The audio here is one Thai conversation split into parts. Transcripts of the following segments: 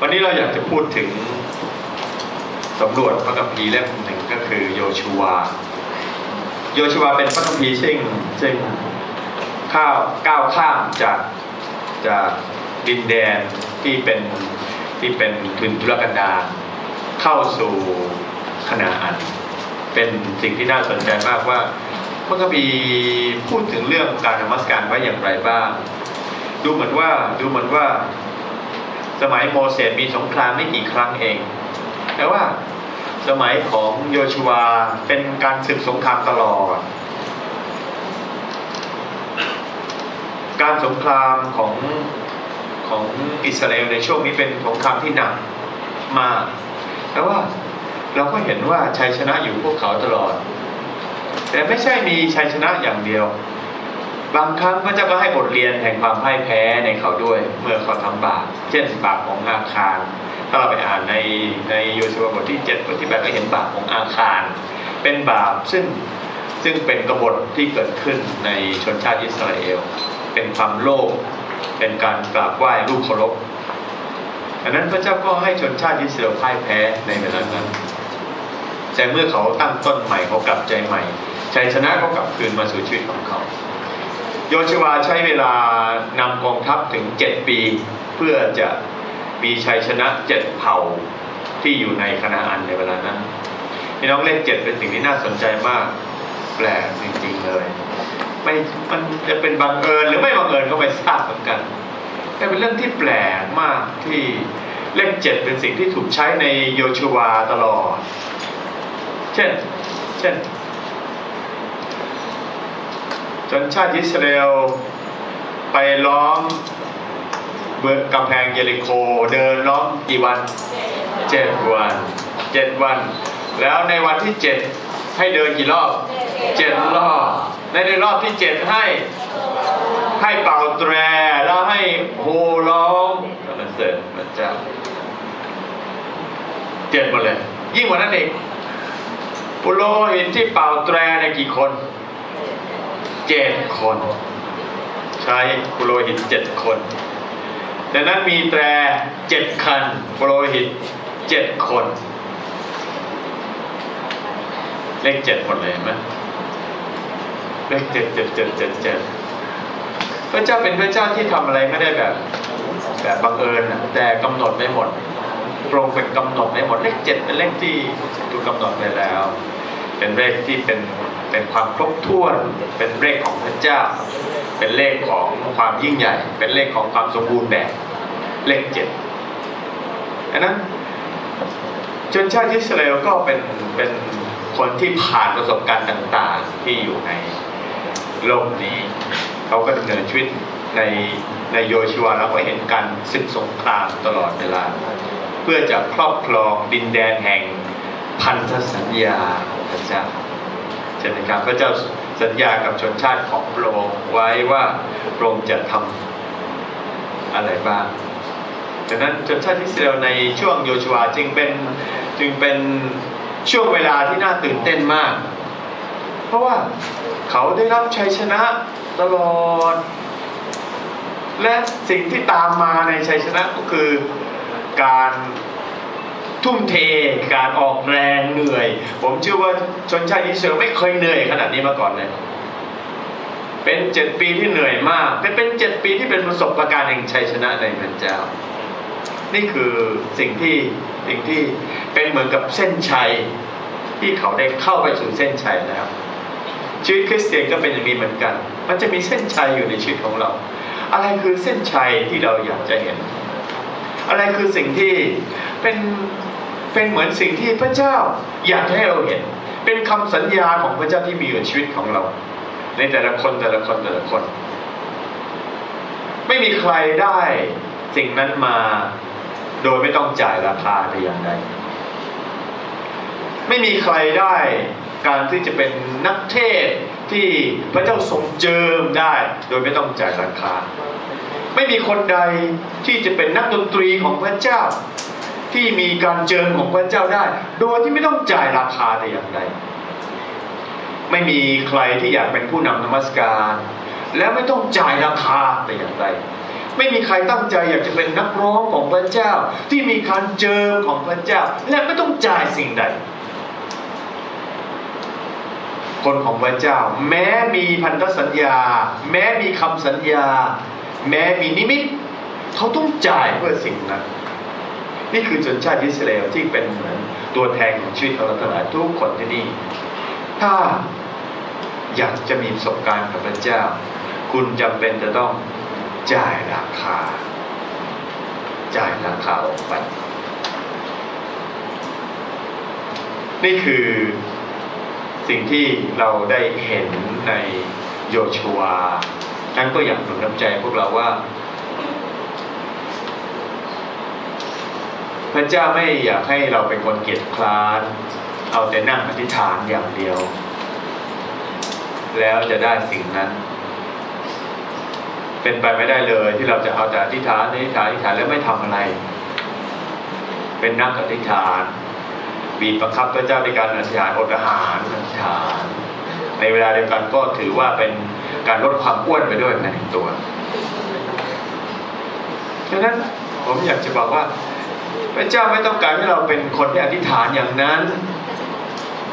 วันนี้เราอยากจะพูดถึงสำรวจพระคัมภีร์เล่มหนึ่งก็คือโยชูวา โยชูวาเป็นพระคัมภีร์ซึ่งซึ่งข้าวก้าวข้ามจากจากดินแดนที่เป็นที่เป็นทุนทุรกันดารเข้าสู่คณาอัน เป็นสิ่งที่น่าสนใจมากว่าพระคัมภีร์พูดถึงเรื่องการนมัสการไว้อย่างไรบ้าง ดูเหมือนว่าดูเหมือนว่า สมัยโมเสสมีสงครามไม่กี่ครั้งเอง แต่ว่าสมัยของโยชูวาเป็นการศึกสงครามตลอด การสงครามของของอิสราเอลในช่วงนี้เป็นสงครามที่หนักมาก แต่ว่าเราก็เห็นว่าชัยชนะอยู่พวกเขาตลอด แต่ไม่ใช่มีชัยชนะอย่างเดียว บางครั้งพระเจ้าก็ให้บทเรียนแห่งความพ่ายแพ้ในเขาด้วย เมื่อเขาทำบาปเช่นบาปของอาคารถ้าเราไปอ่านในในโยชูวาบทที่7บทที่8ก็เห็นบาปของอาคาร เป็นบาปซึ่งซึ่งเป็นกบฏที่เกิดขึ้นในชนชาติอิสราเอล เป็นความโลภเป็นการกราบไหว้รูปเคารพดังนั้นพระเจ้าก็ให้ชนชาติอิสราเอลพ่ายแพ้ในเวลานั้น แต่เมื่อเขาตั้งต้นใหม่เขากลับใจใหม่ชัยชนะก็กลับคืนมาสู่ชีวิตของเขา โยชวาใช้เวลานำกองทัพถึงเจ็ดปี เพื่อจะมีชัยชนะเจ็ดเผ่าที่อยู่ในคณะอันในเวลานั้นพี่น้องเลขเจ็ดเป็นสิ่งที่น่าสนใจมาก แปลกจริงๆเลยไม่มันจะเป็นบังเอิญหรือไม่บังเอิญก็ไม่ทราบเหมือนกัน แต่เป็นเรื่องที่แปลกมากที่เลขเจ็ดเป็นสิ่งที่ถูกใช้ในโยชูวาตลอด เช่น เช่น ชนชาติอิสราเอลไปล้อมเบือกำแพงเยริโคเดินล้อมกี่วันเจ็ดวันเจ็ดวัน แล้วในวันที่เจ็ดให้เดินกี่รอบเจ็ดรอบ ในในรอบที่เจ็ดให้ให้เป่าแตรแล้วให้โหร้องสรรเสริญพระเจ้าเจ็ดหมดเลย ยิ่งกว่านั้นเองปุโรหิตที่เป่าแตรในกี่คน เจ็ดคน ใช้ปุโรหิตเจ็ดคนดังนั้นมีแตรเจ็ดคันปุโรหิตเจ็ดคน เลขเจ็ดหมดเลยเห็นไหมเลขเจ็ดเจ็ดเจ็ดเจ็ดเจ็ดพระเจ้าเป็นพระเจ้าที่ทำอะไรไม่ได้แบบ แบบบังเอิญนะแต่กำหนดไว้หมดพรงเป็นกำหนดไว้หมดเลขเจ็ดเป็นเลขที่ถูกกำหนดไว้แล้ว เป็นเลขที่เป็น เป็นความครบถ้วน เป็นเลขของพระเจ้า เป็นเลขของความยิ่งใหญ่ เป็นเลขของความสมบูรณ์แบบเลขเจ็ดดังนั้นชนชาติอิสราเอลก็เป็นเป็นคนที่ผ่านประสบการณ์ต่างๆ ที่อยู่ในโลกนี้ เขาก็ดำเนินชีวิตในในโยชิวาเราก็เห็นการศึกสงครามตลอดเวลา เพื่อจะครอบครองดินแดนแห่งพันธสัญญาของพระเจ้า ใช่ไหมครับพระเจ้าสัญญากับชนชาติของพระองค์ไว้ว่าพระองค์จะทำอะไรบ้างดังนั้นชนชาติอิสราเอลในช่วงโยชูวจึงเป็นจึงเป็นช่วงเวลาที่น่าตื่นเต้นมาก เพราะว่าเขาได้รับชัยชนะตลอด และสิ่งที่ตามมาในชัยชนะก็คือการ ทุ่มเทการออกแรงเหนื่อย ผมเชื่อว่าชนชาติอิสราเอลไม่เคยเหนื่อยขนาดนี้มาก่อนเลยเป็นเจ็ดปีที่เหนื่อยมากแต่เป็นเจ็ดปีที่เป็นประสบการณ์แห่งชัยชนะในพระเจ้า นี่คือสิ่งที่สิ่งที่เป็นเหมือนกับเส้นชัยที่เขาได้เข้าไปสู่เส้นชัยแล้ว ชีวิตคริสเตียนก็เป็นอย่างนี้เหมือนกัน มันจะมีเส้นชัยอยู่ในชีวิตของเรา อะไรคือเส้นชัยที่เราอยากจะเห็น อะไรคือสิ่งที่เป็น เป็นเหมือนสิ่งที่พระเจ้าอยากให้เราเห็น เป็นคำสัญญาของพระเจ้าที่มีอยู่ในชีวิตของเรา ในแต่ละคนแต่ละคนแต่ละคน ไม่มีใครได้สิ่งนั้นมาโดยไม่ต้องจ่ายราคาแต่อย่างใดไม่มีใครได้การที่จะเป็นนักเทศที่พระเจ้าทรงเจิมได้โดยไม่ต้องจ่ายราคา ไม่มีคนใดที่จะเป็นนักดนตรีของพระเจ้า ที่มีการเจิมของพระเจ้าได้ โดยที่ไม่ต้องจ่ายราคาแต่อย่างใดไม่มีใครที่อยากเป็นผู้นำนมัสการ และไม่ต้องจ่ายราคาแต่อย่างใดไม่มีใครตั้งใจอยากจะเป็นนักร้องของพระเจ้า ที่มีการเจอของพระเจ้า และไม่ต้องจ่ายสิ่งใด คนของพระเจ้า แม้มีพันธสัญญา แม้มีคำสัญญา แม้มีนิมิต เขาต้องจ่ายเพื่อสิ่งนั้น นี่คือชนชาติอิสราเอลที่เป็นเหมือนตัวแทนของชีวิตของเราทั้งหลายทุกคนที่นี่ ถ้าอยากจะมีประสบการณ์กับพระเจ้า คุณจำเป็นจะต้องจ่ายราคา จ่ายราคาออกไป นี่คือสิ่งที่เราได้เห็นในโยชัวนั้นก็อยากหนุนน้ำใจพวกเราว่า พระเจ้าไม่อยากให้เราเป็นคนเกียจคร้าน เอาแต่นั่งอธิษฐานอย่างเดียว แล้วจะได้สิ่งนั้น เป็นไปไม่ได้เลยที่เราจะเอาแต่อธิษฐานอธิษฐานอธิษฐานแล้วไม่ทำอะไร เป็นนักอธิษฐานบีบประคับพระเจ้าในการอธิษฐานอดอาหารอธิษฐาน ในเวลาเดียวกันก็ถือว่าเป็นการลดความอ้วนไปด้วยภายในตัวฉะนั้นผมอยากจะบอกว่า พระเจ้าไม่ต้องการให้เราเป็นคนที่อธิษฐานอย่างนั้น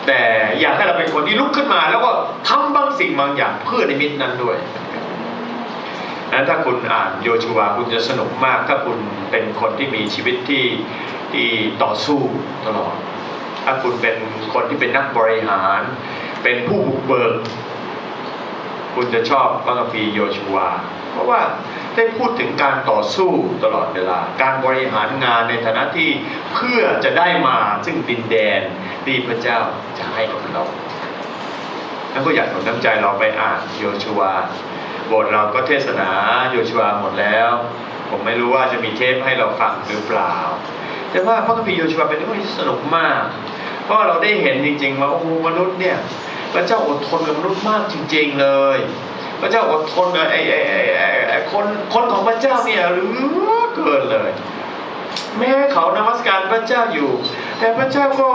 แต่อยากให้เราเป็นคนที่ลุกขึ้นมา แล้วก็ทำบางสิ่งบางอย่างเพื่อในมิตนั้นด้วยนั้นถ้าคุณอ่านโยชูวาคุณจะสนุกมาก ถ้าคุณเป็นคนที่มีชีวิตที่ที่ต่อสู้ตลอด ถ้าคุณเป็นคนที่เป็นนักบริหาร เป็นผู้บุกเบิก คุณจะชอบพระคัมภีร์โยชูวา เพราะว่า ได้พูดถึงการต่อสู้ตลอดเวลา การบริหารงานในฐานะที่เพื่อจะได้มาซึ่งดินแดนที่พระเจ้าจะให้กับเราแล้วก็อยากหนุนน้ำใจเราไปอ่านโยชูวาบสถ์เราก็เทศนาโยชูวาหมดแล้ว ผมไม่รู้ว่าจะมีเทปให้เราฟังหรือเปล่า แต่ว่าพระคัมภีร์โยชูวาเป็นเรื่องที่สนุกมาก เพราะเราได้เห็นจริงๆว่าโอ้มนุษย์เนี่ยพระเจ้าอดทนกับมนุษย์มากจริง ๆเลย พระเจ้าอดทนกับไอ้ไอ้ไอ้ไอ้คนคนของพระเจ้าเนี่ยหลือเกินเลย แม้เขานมัสการพระเจ้าอยู่ แต่พระเจ้าก็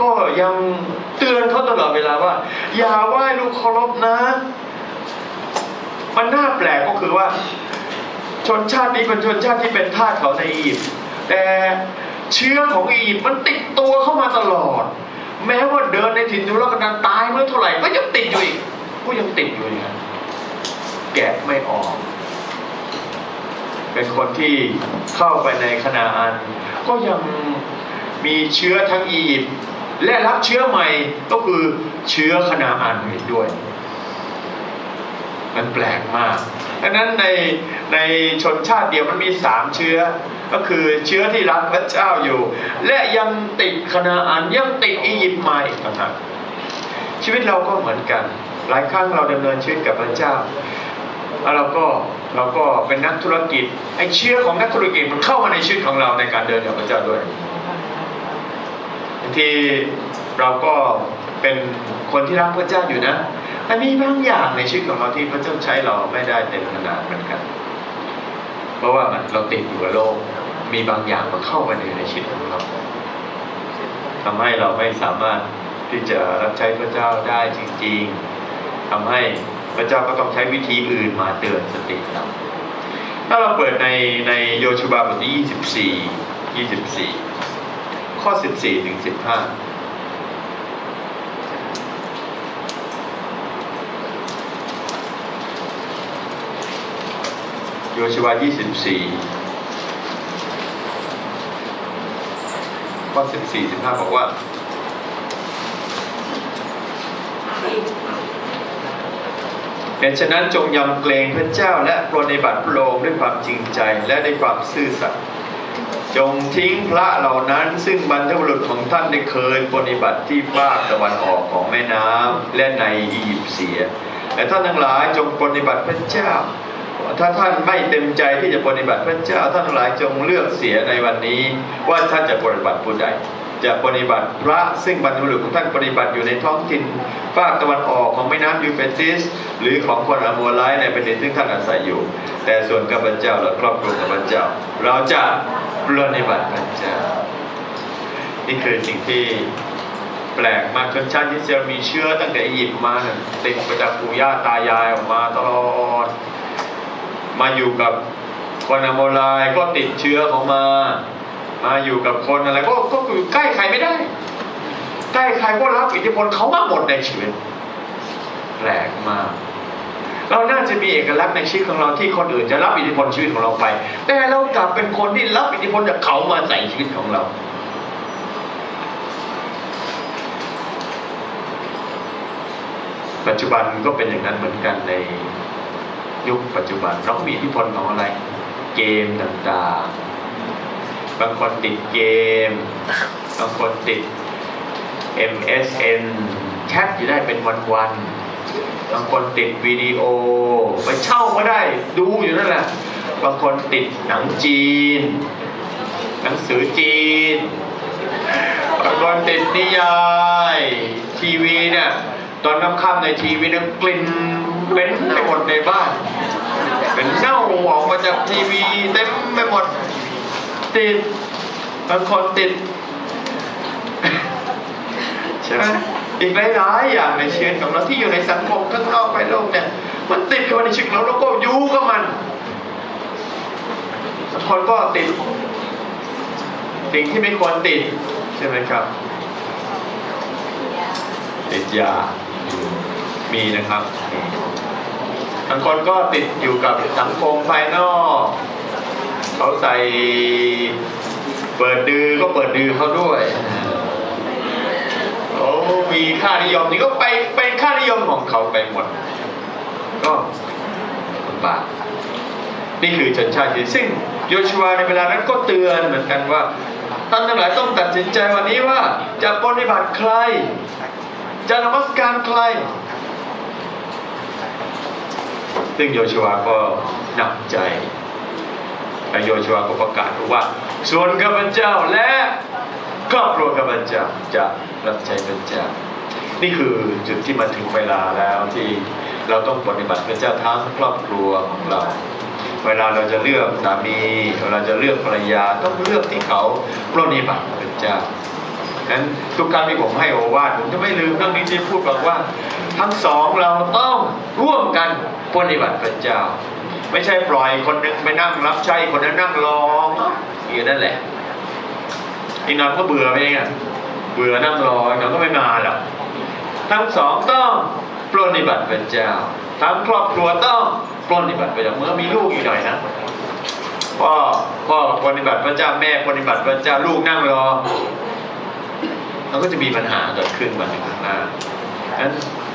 ก็ยังเตือนเขาตลอดเวลาว่า อย่าไหว้ลูกเคารพนะมันน่าแปลกก็คือว่า ชนชาตินี้เป็นชนชาติที่เป็นทาสเขาในอียิปต์แต่เชื้อของอียิปต์มันติดตัวเข้ามาตลอด แม้ว่าเดินในถิ่นทุรกันดารตายเมื่อเท่าไหร่ก็ยังติดอยู่อีกก็ยังติดอยู่อย่างนั้น แกะไม่ออก เป็นคนที่เข้าไปในคณาอัน ก็ยังมีเชื้อทั้งอียิปต์และรับเชื้อใหม่ก็คือเชื้อคณาอันอีกด้วย มันแปลกมากดังนั้นในในชนชาติเดียวมันมีสามเชื้อ ก็คือเชื้อที่รักพระเจ้าอยู่ และยังติดคณาอันยังติดอียิปต์มาอีกต่างหากชีวิตเราก็เหมือนกัน หลายครั้งเราดำเนินชีวิตกับพระเจ้า แล้วเราก็เราก็เป็นนักธุรกิจไอ้เชื้อของนักธุรกิจมันเข้ามาในชีวิตของเราในการเดินกับพระเจ้าด้วยบางทีเราก็เป็นคนที่รักพระเจ้าอยู่นะแต่มีบางอย่างในชีวิตของเราที่พระเจ้าใช้เราไม่ได้เต็มขนาดเหมือนกัน เพราะว่ามันเราติดอยู่กับโลก มีบางอย่างมาเข้ามาในในชีวิตของเราทำให้เราไม่สามารถที่จะรับใช้พระเจ้าได้จริง ๆทำให้ พระเจ้าก็ต้องใช้วิธีอื่นมาเตือนสติเราถ้าเราเปิดในในโยชูบาบทที่ 24 24 ข้อ 14 ถึง 15โยชูวา24ข้อ14 15 บอกว่า เหตุฉะนั้นจงยำเกรงพระเจ้าและปรนนิบัติพระองค์ด้วยความจริงใจและด้วยความซื่อสัตย์จงทิ้งพระเหล่านั้นซึ่งบรรพบุรุษของท่านได้เคยปรนนิบัติที่ภาคตะวันออกของแม่น้ำและในอียิปต์เสีย แต่ท่านทั้งหลายจงปรนนิบัติพระเจ้า ถ้าท่านไม่เต็มใจที่จะปฏิบัติพระเจ้าท่านทั้งหลายจงเลือกเสียในวันนี้ว่าท่านจะปฏิบัติผู้ใด จะปฏิบัติพระซึ่งบรรพบุรุษของท่านปฏิบัติอยู่ในท้องถิ่นภาคตะวันออกของแม่น้ำยูเฟรติส หรือของคนอาโมไลในแผ่นดินซึ่งท่านอาศัยอยู่ แต่ส่วนข้าพเจ้าและครอบครัวข้าพเจ้า เราจะปฏิบัติพระเจ้านี่คือสิ่งที่แปลกมากชนชาติอิสราเอลมีเชื้อตั้งแต่อียิปต์มาติดมาจากปู่ย่าตายายออกมาตลอด มาอยู่กับวันอโมลายก็ติดเชื้อของมา มาอยู่กับคนอะไรก็ก็อยู่ใกล้ใครไม่ได้ ใกล้ใครก็รับอิทธิพลเขามากหมดในชีวิตแปลกมากเราน่าจะมีเอกลักษณ์ในชีวิตของเราที่คนอื่นจะรับอิทธิพลชีวิตของเราไป แต่เรากลับเป็นคนที่รับอิทธิพลจากเขามาใส่ชีวิตของเรา ปัจจุบันก็เป็นอย่างนั้นเหมือนกันในยุคปัจจุบันเราก็มีอิทธิพลของอะไร เกมต่างๆ บางคนติดเกม บางคนติด MSN แชทอยู่ได้เป็นวันๆบางคนติดวิดีโอไปเช่าก็ได้ดูอยู่นั่นแหละ บางคนติดหนังจีน หนังสือจีน บางคนติดนิยายทีวีเนี่ยตอนน้ำค่ำในทีวีนี่ยกลิ่นเป็นไปหมดในบ้านเป็นเน่าออกมาจากทีวีเต็มไปหมด ติดบางคนติดใช่ไหมอีกหลายๆอย่างในชีวิตของเราที่อยู่ในสังคมข้างนอกภายโลกเนี่ย มันติดเข้ามาในชีวิตเราแล้วก็อยู่กับมันบางคนก็ติดสิ่งที่ไม่ควรติดใช่ไหมครับ ติดยามีนะครับบางคนก็ติดอยู่กับสังคมภายนอก เขาใส่เปิดดือก็เปิดดือเขาด้วยโอ้มีค่านิยมนี่ก็ไปเป็นค่านิยมของเขาไปหมด ก็ลำบากนี่คือชนชาติจีนซึ่งโยชัวในเวลานั้นก็เตือนเหมือนกันว่าท่านทั้งหลายต้องตัดสินใจวันนี้ว่าจะปฏิบัติใคร จะนมัสการใคร ซึ่งโยชัวก็หนักใจ และโยชัวก็ประกาศว่า ส่วนข้าพเจ้าและครอบครัวข้าพเจ้าจะรับใช้พระเจ้า นี่คือจุดที่มาถึงเวลาแล้วที่เราต้องปฏิบัติพระเจ้าทั้งครอบครัวของเรา เวลาเราจะเลือกสามีเวลาจะเลือกภรรยาต้องเลือกที่เขาปฏิบัติพระเจ้านั้นทุกครั้งที่ผมให้โอวาทผมจะไม่ลืมเรื่องนี้ที่พูดบอกว่า ทั้งสองเราต้องร่วมกันปฏิบัติพระเจ้า ไม่ใช่ปล่อยคนหนึงไปนั่งรับใช้คนนั้นนั่งรออย่างนั้นแหละอีกนอยก็เบื่อไปเองอะเบื่อนั่งรออีกหน่อยก็ไม่มาหรอกทั้งสองต้องปฏิบัติพระเจ้าทั้งครอบครัวต้องปฏิบัติพระเจ้าเมื่อมีลูกอีกหน่อยนะพ่อพ่อปฏิบัติพระเจ้าแม่ปฏิบัติพระเจ้าลูกนั่งรอมันก็จะมีปัญหาเกิดขึ้นวันหนึ่งข้างหน้าฉะนั้น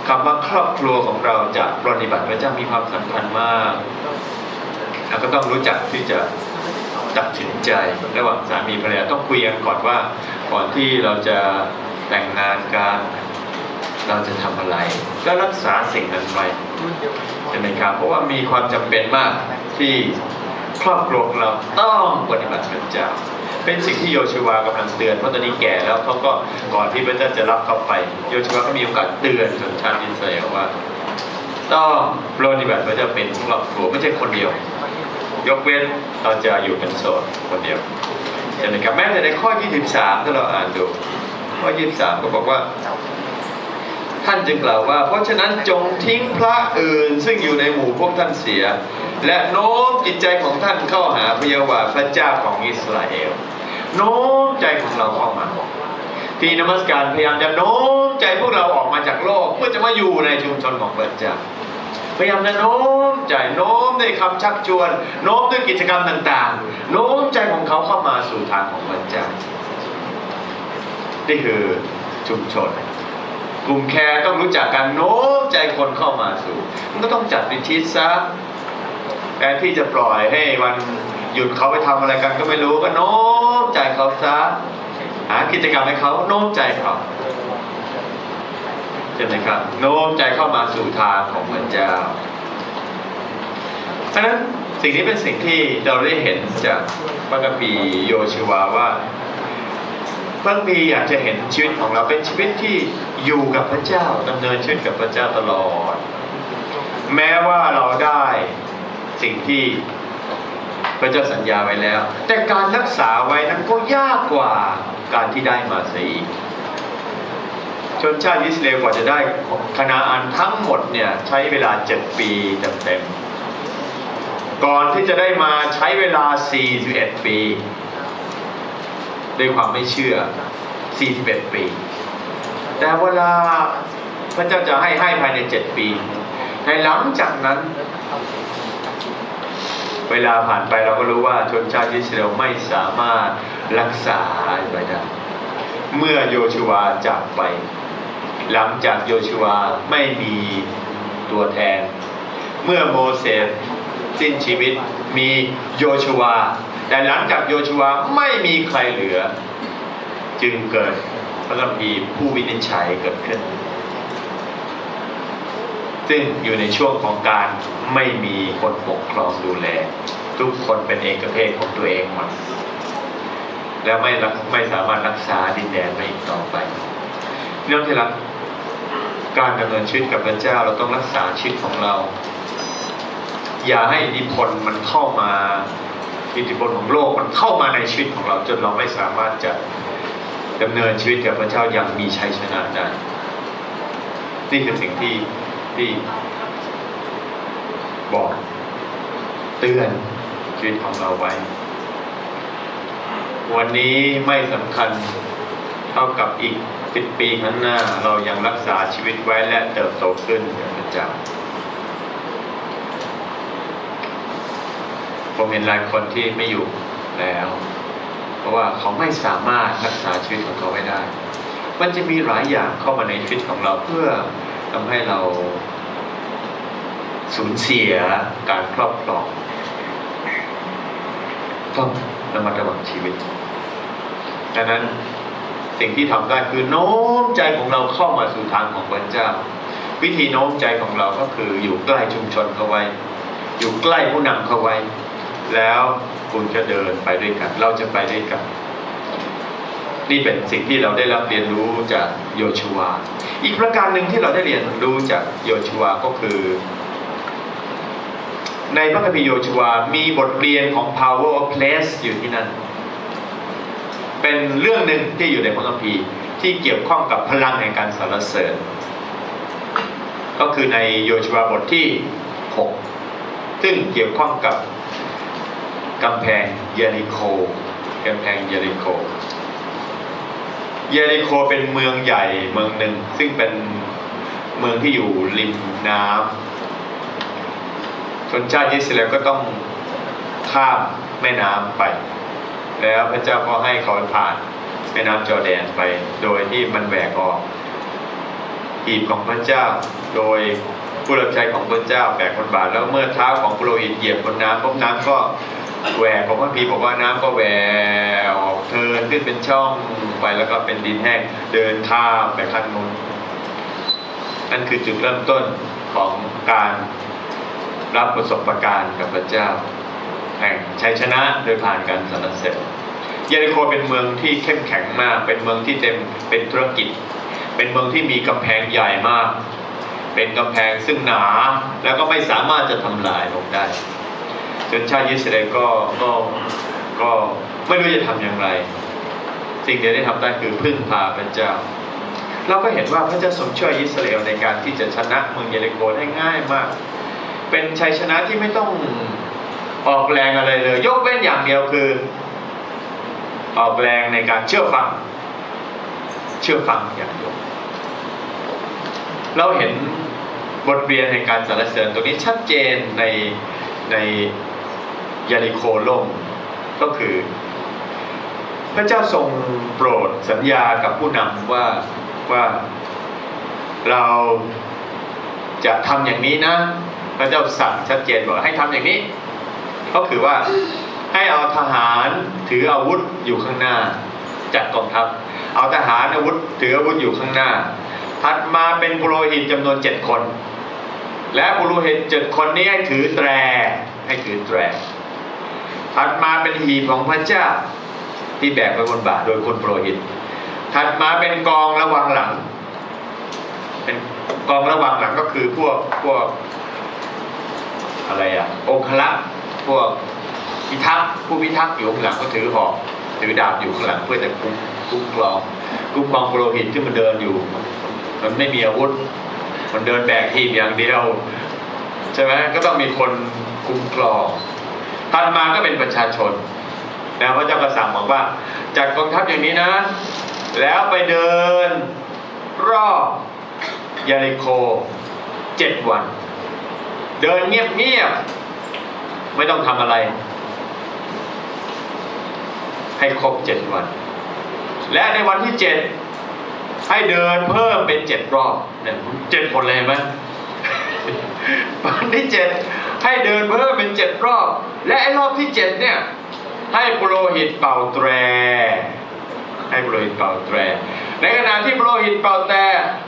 คำว่าครอบครัวของเราจะปฏิบัติพระเจ้ามีความสำคัญมากเราก็ต้องรู้จักที่จะตัดสินใจระหว่างสามีภรรยาต้องคุยกันก่อนว่า ก่อนที่เราจะแต่งงานกันเราจะทำอะไร ก็รักษาสิ่งนั้นไว้ใช่ไหมครับเพราะว่ามีความจำเป็นมากที่ครอบครัวของเราต้องปฏิบัติพระเจ้า เป็นสิ่งที่โยชูวากำลังเตือนเพราะตอนนี้แก่แล้วเขาก็ก่อนที่พระเจ้าจะรับเขาไป โยชูวาก็มีโอกาสเตือนชนชาติอิสราเอลว่า ต้องปฏิบัติพระเจ้าเป็นครอบครัวไม่ใช่คนเดียว ยกเว้นเราจะอยู่เป็นโสดคนเดียวใช่ไหมครับแม้แต่ในข้อ 23 ถ้าเราอ่านดูข้อ 23 ก็บอกว่าท่านจึงกล่าวว่า เพราะฉะนั้นจงทิ้งพระอื่นซึ่งอยู่ในหมู่พวกท่านเสีย และโน้มจิตใจของท่านเข้าหาพระยาวาพระเจ้าของอิสราเอล โน้มใจของเราเข้ามาที่นมัสการพยายามจะโน้มใจพวกเราออกมาจากโลกเพื่อจะมาอยู่ในชุมชนของพระเจ้าพยายามจะโน้มใจโน้มด้วยคำชักชวน โน้มด้วยกิจกรรมต่างๆ โน้มใจของเขาเข้ามาสู่ทางของพระเจ้านี่คือชุมชน กลุ่มแคร์ต้องรู้จักการโน้มใจคนเข้ามาสู่ มันก็ต้องจัดเป็นทิศซะ ทนที่จะปล่อยให้วันหยุดเขาไปทำอะไรกันก็ไม่รู้ก็โน้มใจเขาซะหากิจกรรมให้เขาโน้มใจเขาใช่ไหมครับ โน้มใจเข้ามาสู่ทางของพระเจ้าเพราะฉะนั้นสิ่งนี้เป็นสิ่งที่เราได้เห็นจากพระคัมภีโยชิวาว่าบางทีอยากจะเห็นชีวิตของเราเป็นชีวิตที่อยู่กับพระเจ้าดำเนินชีวิตกับพระเจ้าตลอด แม้ว่าเราได้ สิ่งที่พระเจ้าสัญญาไว้แล้ว แต่การรักษาไว้นั้นก็ยากกว่าการที่ได้มาเสียอีกชนชาติอิสราเอลกว่าจะได้คณาอันทั้งหมดเนี่ยใช้เวลาเจ็ดปีเต็มๆก่อนที่จะได้มาใช้เวลา 41 ปี ด้วยความไม่เชื่อ 41 ปี แต่เวลาพระเจ้าจะให้ให้ภายใน 7 ปี ในหลังจากนั้น เวลาผ่านไปเราก็รู้ว่าชนชาติอิสราเอลไม่สามารถรักษาไว้ได้เมื่อโยชูวาจากไป หลังจากโยชูวาไม่มีตัวแทน เมื่อโมเสสสิ้นชีวิตมีโยชูวา แต่หลังจากโยชูวาไม่มีใครเหลือ จึงเกิดพระคัมภีร์ผู้วินิจฉัยเกิดขึ้น ซึ่งอยู่ในช่วงของการไม่มีคนปกครองดูแล ทุกคนเป็นเอกเภทของตัวเองหมดแล้วไม่รักไม่สามารถรักษาดินแดนไว้อีกต่อไปเรื่องที่รักการดำเนินชีวิตกับพระเจ้าเราต้องรักษาชีวิตของเรา อย่าให้อิทธิพลมันเข้ามาอิทธิพลของโลกมันเข้ามาในชีวิตของเรา จนเราไม่สามารถจะดำเนินชีวิตกับพระเจ้าอย่างมีชัยชนะได้นี่คือสิ่งที่ ที่บอกเตือนชีวิตของเราไว้ วันนี้ไม่สำคัญเท่ากับอีกสิบปีข้างหน้าเรายังรักษาชีวิตไว้และเติบโตขึ้นกับพระจ้าผมเห็นหลายคนที่ไม่อยู่แล้ว เพราะว่าเขาไม่สามารถรักษาชีวิตของเขาไว้ได้ มันจะมีหลายอย่างเข้ามาในชีวิตของเราเพื่อ ทำให้เราสูญเสียการครอบครองต้องระมัดระวังชีวิตดังนั้นสิ่งที่ทำได้คือโน้มใจของเราเข้ามาสู่ทางของพระเจ้า วิธีโน้มใจของเราก็คืออยู่ใกล้ชุมชนเขาไว้ อยู่ใกล้ผู้นำเขาไว้ แล้วคุณจะเดินไปด้วยกัน เราจะไปด้วยกัน นี่เป็นสิ่งที่เราได้รับเรียนรู้จากโยชูวอีกประการหนึ่งที่เราได้เรียนรู้จากโยชูวก็คือ ในพระคัมภีร์โยชูวมีบทเรียนของ power of place อยู่ที่นั่น เป็นเรื่องหนึ่งที่อยู่ในพระคัมภีร์ที่เกี่ยวข้องกับพลังแห่งการสรรเสริญ ก็คือในโยชูวบทที่ 6 ซึ่งเกี่ยวข้องกับกำแพงเยริโคกำแพงเยริโค เยริโคเป็นเมืองใหญ่เมืองหนึ่งซึ่งเป็นเมืองที่อยู่ริมน้ำชนชาติอิสราเอลก็ต้องข้ามแม่น้ำไป แล้วพระเจ้าก็ให้เขาผ่านแม่น้ำจอแดนไป โดยที่มันแหวกออกหีบของพระเจ้า โดยผู้รับใช้ของพระเจ้าแบกคนบาทแล้วเมื่อเท้าของปุโรหิตเหยียบบนน้ำพบน้ำก็ แหวกของพระพีบอกว่าน้ำก็แหวกเทินขึ้นเป็นช่องไปแล้วก็เป็นดินแห้งเดินข้ามไปข้างนู้นนั่นคือจุดเริ่มต้นของการรับประสบะการณ์กับพระเจ้าแห่งชัยชนะโดยผ่านการสรรเสริญเยริโคเป็นเมืองที่เข้มแข็งมาก เป็นเมืองที่เต็มเป็นธุรกิจ เป็นเมืองที่มีกำแพงใหญ่มาก เป็นกำแพงซึ่งหนาแล้วก็ไม่สามารถจะทำลายลงได้ จนชาติอิสราเอลก็ก็ก็ไม่รู้จะทำอย่างไร สิ่งเดียวที่ทำได้คือพึ่งพาพระเจ้า เราก็เห็นว่าพระเจ้าทรงช่วยอิสราเอลในการที่จะชนะเมืองเยริโคได้ง่ายมาก เป็นชัยชนะที่ไม่ต้องออกแรงอะไรเลย ยกเว้นอย่างเดียวคือ ออกแรงในการเชื่อฟัง เชื่อฟังอย่างเดียวเราเห็นบทเรียนในการสรรเสริญตรงนี้ชัดเจนใน ในยาริโคล่มก็คือ พระเจ้าทรงโปรดสัญญากับผู้นำว่าว่าเราจะทำอย่างนี้นะ พระเจ้าสั่งชัดเจนบอกให้ทำอย่างนี้ ก็คือว่าให้เอาทหารถืออาวุธอยู่ข้างหน้า จัดกองทัพเอาทหารอาวุธถืออาวุธอยู่ข้างหน้า ถัดมาเป็นปุโรหิตจำนวนเจ็ดคน และปุโรหิตเจ็ดคนนี้ให้ถือแตรให้ถือแตรถัดมาเป็นหีบของพระเจ้า ที่แบกไปบนบ่าโดยคนปุโรหิต ถัดมาเป็นกองระวังหลัง เป็นกองระวังหลังก็คือพวกพวกอะไรอะองคลักษ์พวกพิทักษ์ผู้พิทักษ์อยู่ข้างหลังก็ถือหอกถือดาบอยู่ข้างหลังเพื่อจะคุ้มคุ้มครองคุ้มครองปุโรหิตที่มันเดินอยู่ มันไม่มีอาวุธ มันเดินแบกหีบอย่างเดียว ใช่ไหมก็ต้องมีคนคุ้มครองถัดมาก็เป็นประชาชนนะพระเจ้าก็สั่งบอกว่า จัดกองทัพอย่างนี้นะ แล้วไปเดินรอบยาริโคเจ็ดวัน เดินเงียบๆไม่ต้องทำอะไร ให้ครบเจ็ดวัน และในวันที่เจ็ด ให้เดินเพิ่มเป็นเจ็ดรอบเนี่ยเจ็ดคนเลยไหมวันที่เจ็ดให้เดินเพิ่มเป็นเจ็ดรอบ และไอ้รอบที่เจ็ดเนี่ย ให้ปุโรหิตเป่าแตร ให้ปุโรหิตเป่าแตร ในขณะที่ปุโรหิตเป่าแตร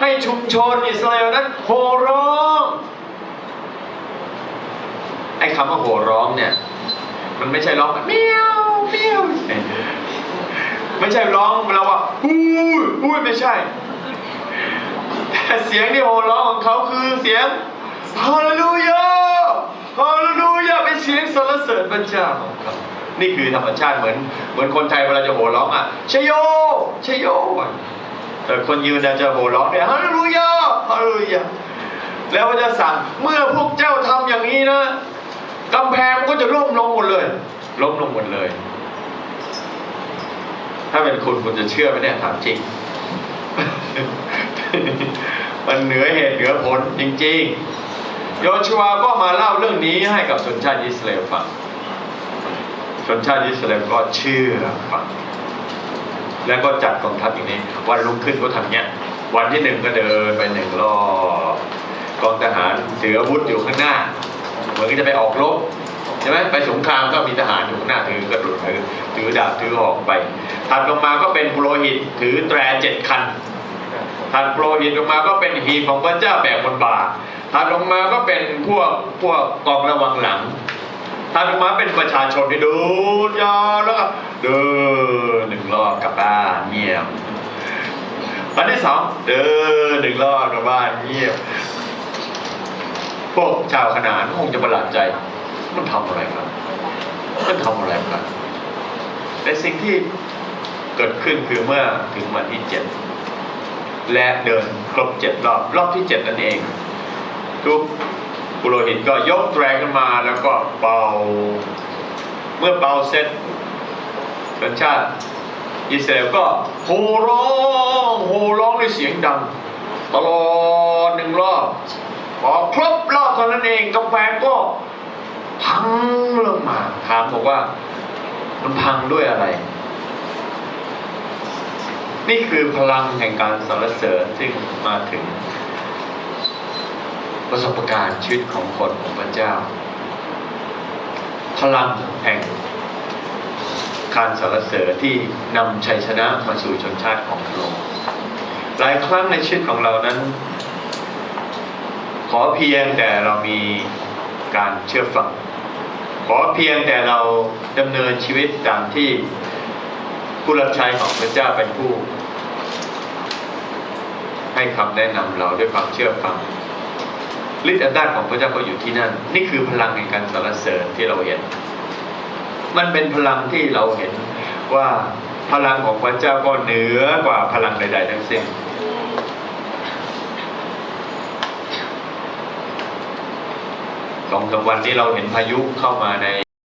ให้ชุมชนอิสราเอลนั้นโห่ร้องไอ้คำว่าโห่ร้องเนี่ย มันไม่ใช่ร้องแบบเมียวเมี ไม่ใช่ร้องเราว่าฮู้ยฮู้ไม่ใช่ แต่เสียงที่โห่ร้องของเขาคือเสียงฮาเลลูยาฮาเลลูยาเป็นเสียงสรรเสริญพระเจ้าของเขานี่คือธรรมชาติเหมือนเหมือนคนไทยเวลาจะโห่ร้องอะชโยชโยแต่คนยืนจะโห่ร้องเนี่ยฮาเลลูยาฮาเลลูยาแล้วพระเจ้าสั่งเมื่อพวกเจ้าทำอย่างนี้นะกำแพงก็จะล้มลงหมดเลย ล้มลงหมดเลย ถ้าเป็นคุณคุณจะเชื่อไหมเนี่ยถามจริง มันเหนือเหตุเหนือผลจริง ๆ โยชัวก็มาเล่าเรื่องนี้ให้กับชนชาติอิสราเอลฟังชนชาติอิสราเอลก็เชื่อฟังแล้วก็จัดกองทัพอย่างนี้ วันรุ่งขึ้นก็ทำเนี้ย วันที่หนึ่งก็เดินไปหนึ่งรอบกองทหารถืออาวุธอยู่ข้างหน้าเหมือนกับจะไปออกรบ ช่ไหมไปสงครามก็มีทหารอยู่ข้างหน้าถือกระดุถือถือดาบถือหอกไปถัดลงมาก็เป็นปุโรหิตถือแตรเจ็ดคันถัดโปรหิตลงมาก็เป็นหีของพระเจ้าแบกบนบ่าถัดลงมาก็เป็นพวกพวกกองระวังหลังถัดลงมาเป็นประชาชนที่ดูยาวแล้วก็เดินหนึ่งรอบกลับบ้านเงียบอันที่สองเดินหนึ่งรอบกลับบ้านเงียบพวกชาวขนานคงจะประหลาดใจ มันทำอะไรกันมันทำอะไรกันแต่สิ่งที่เกิดขึ้นคือเมื่อถึงวันที่เจ็ดและเดินครบเจ็ดรอบรอบที่เจ็ดนั่นเอง ทุกปุโรหิตก็ยกแตรขึ้นมาแล้วก็เป่า เมื่อเป่าเสร็จชนชาติอิสราเอลก็โห่ร้องโห่ร้องด้วยเสียงดัง ตลอดหนึ่งรอบพอครบรอบเท่านั้นเองกำแพงก็ พังลงมาถามบอกว่า มันพังด้วยอะไร นี่คือพลังแห่งการสรรเสริญซึ่งมาถึง ประสบการณ์ชีวิตของคนของพระเจ้า พลังแห่งการสรรเสริญที่นำชัยชนะมาสู่ชนชาติของพระองค์หลายครั้งในชีวิตของเรานั้น ขอเพียงแต่เรามีการเชื่อฟัง ขอเพียงแต่เราดำเนินชีวิตตามที่ผู้รับใช้ของพระเจ้าเป็นผู้ ให้คำแนะนำเราด้วยความเชื่อฟังฤทธิ์อำนาจของพระเจ้าก็อยู่ที่นั่น นี่คือพลังในการสรรเสริญที่เราเห็น มันเป็นพลังที่เราเห็นว่าพลังของพระเจ้าก็เหนือกว่าพลังใด ๆ ทั้งสิ้น สองสามวันที่เราเห็นพายุเข้ามาใน